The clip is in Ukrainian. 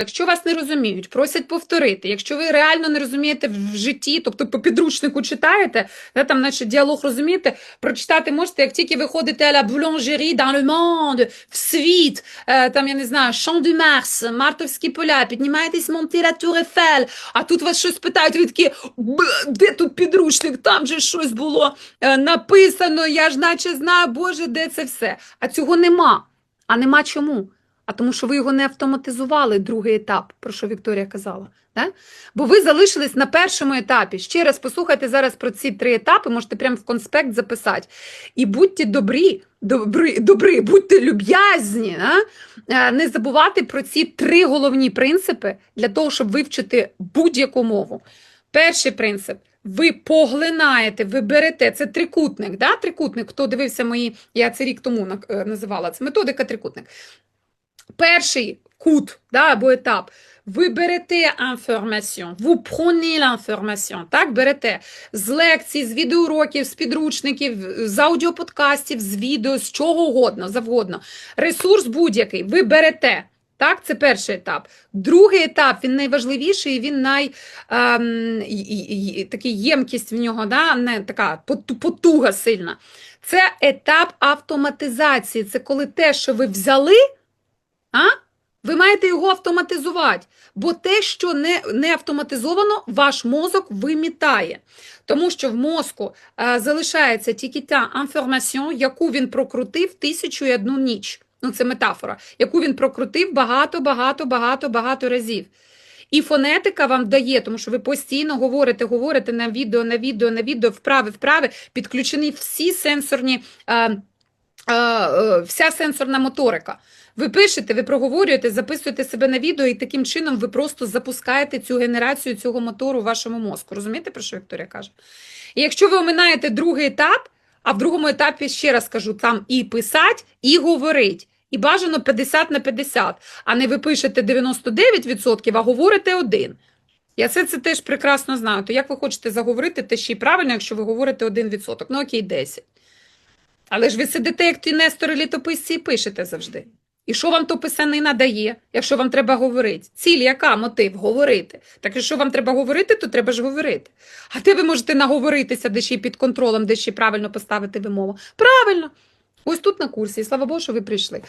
Якщо вас не розуміють, просять повторити. Якщо ви реально не розумієте в житті, тобто по підручнику читаєте, да, там, наче діалог розумієте, прочитати можете, як тільки ви ходите à la boulangerie, dans le monde, в світ, е, там, я не знаю, Champ du Mars, Мартовські поля, піднімаєтесь Монти la Tour Eiffel, а тут вас щось питають, ви такі, де тут підручник, там же щось було е, написано, я ж наче знаю, Боже, де це все. А цього нема. А нема чому? А тому, що ви його не автоматизували, другий етап, про що Вікторія казала. Да? Бо ви залишились на першому етапі. Ще раз послухайте зараз про ці три етапи, можете прямо в конспект записати. І будьте добрі, добрі, добрі будьте люб'язні. Да? Е, Не забувати про ці три головні принципи для того, щоб вивчити будь-яку мову. Перший принцип. Ви поглинаєте, ви берете, це трикутник, да? трикутник, хто дивився мої, я це рік тому е, називала, це методика трикутник. Перший кут да, або етап. Ви берете інформацію, ви prenez l'information, так, берете з лекцій, з відеоуроків, з підручників, з аудіоподкастів, з відео, з чого угодно, завгодно. Ресурс будь-який, ви берете. Так, це перший етап. Другий етап, він найважливіший, він най ем, такий ємкість в нього, да, не така потуга сильна. Це етап автоматизації. Це коли те, що ви взяли, а? Ви маєте його автоматизувати, бо те, що не, не автоматизовано, ваш мозок вимітає. Тому що в мозку е, залишається тільки та інформація, яку він прокрутив тисячу і одну ніч. Ну, це метафора, яку він прокрутив багато, багато, багато, багато разів. І фонетика вам дає, тому що ви постійно говорите, говорите на відео, на відео, на відео, вправи, вправи, підключені всі сенсорні. Е, вся сенсорна моторика. Ви пишете, ви проговорюєте, записуєте себе на відео, і таким чином ви просто запускаєте цю генерацію цього мотору в вашому мозку. Розумієте, про що Вікторія каже? І якщо ви оминаєте другий етап, а в другому етапі, ще раз кажу, там і писать, і говорить. І бажано 50 на 50, а не ви пишете 99%, а говорите один. Я це, це теж прекрасно знаю. То як ви хочете заговорити, те ще й правильно, якщо ви говорите 1%. Ну окей, 10. Але ж ви сидите, як ті нестори літописці, і пишете завжди. І що вам то писанина дає, якщо вам треба говорити? Ціль яка? Мотив? Говорити. Так якщо вам треба говорити, то треба ж говорити. А де ви можете наговоритися, де ще під контролем, де ще правильно поставити вимову? Правильно. Ось тут на курсі. І слава Богу, що ви прийшли.